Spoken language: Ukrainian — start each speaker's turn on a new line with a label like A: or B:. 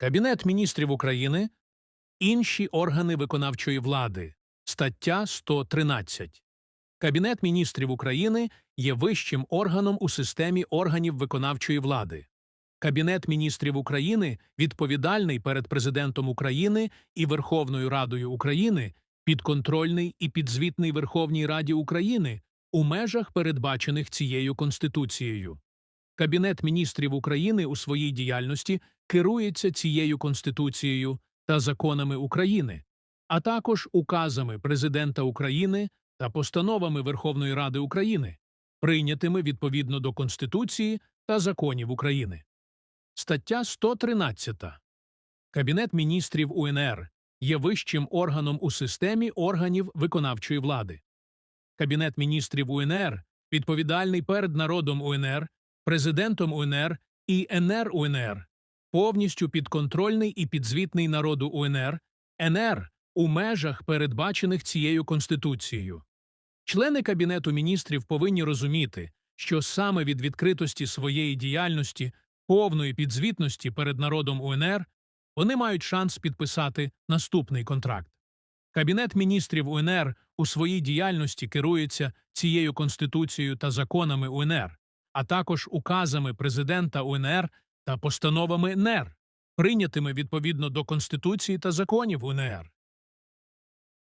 A: Кабінет міністрів України, інші органи виконавчої влади. Стаття 113. Кабінет міністрів України є вищим органом у системі органів виконавчої влади. Кабінет міністрів України відповідальний перед Президентом України і Верховною Радою України, підконтрольний і підзвітний Верховній Раді України у межах, передбачених цією Конституцією. Кабінет міністрів України у своїй діяльності керується цією Конституцією та законами України, а також указами Президента України та постановами Верховної Ради України, прийнятими відповідно до Конституції та законів України. Стаття 113. Кабінет міністрів УНР є вищим органом у системі органів виконавчої влади. Кабінет міністрів УНР відповідальний перед народом УНР, президентом УНР і НР УНР, повністю підконтрольний і підзвітний народу УНР, НР у межах, передбачених цією Конституцією. Члени Кабінету міністрів повинні розуміти, що саме від відкритості своєї діяльності, повної підзвітності перед народом УНР вони мають шанс підписати наступний контракт. Кабінет міністрів УНР у своїй діяльності керується цією Конституцією та законами УНР, а також указами президента УНР та постановами НЕР, прийнятими відповідно до Конституції та законів УНР.